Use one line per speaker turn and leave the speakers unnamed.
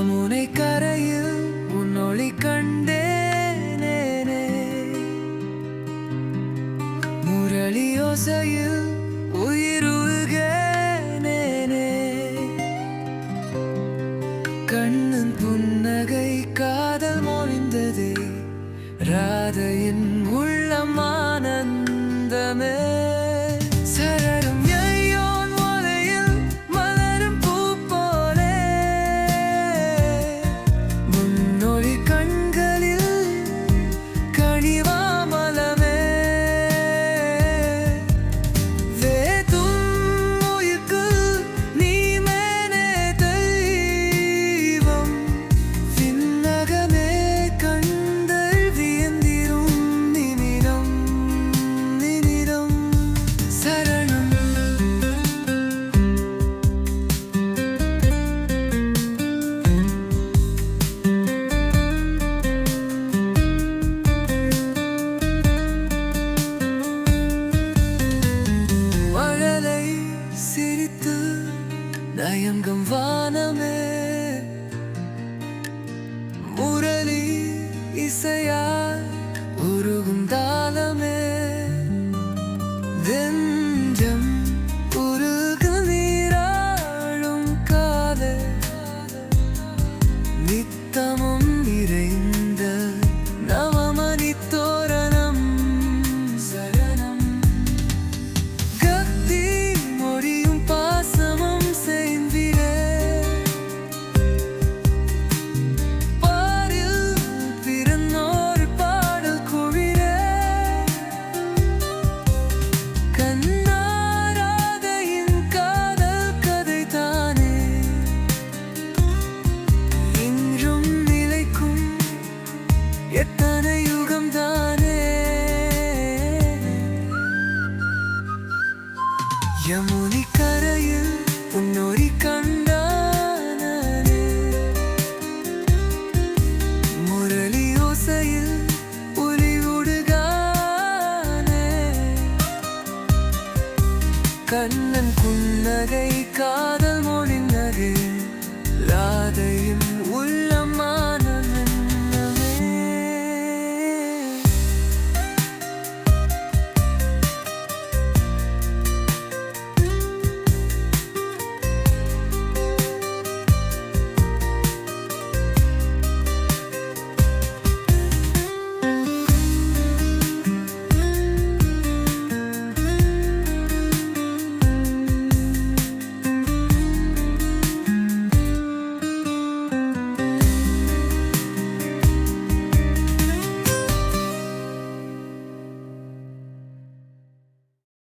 யமுனை கரையில் உன்னொளி கண்டேனே. முரளி யோசையில் உயிருகேனே கண்ணன் புன்னகை காதல் மொழிந்ததே ராதையின் தயங்கம் வா. யமுனி கரையில் உன்னொரு கண்டானே முரளி ஓசையில் ஒலி உடுகானே கண்ணன் புன்னகை காதல் மொழிநகு ராதையும்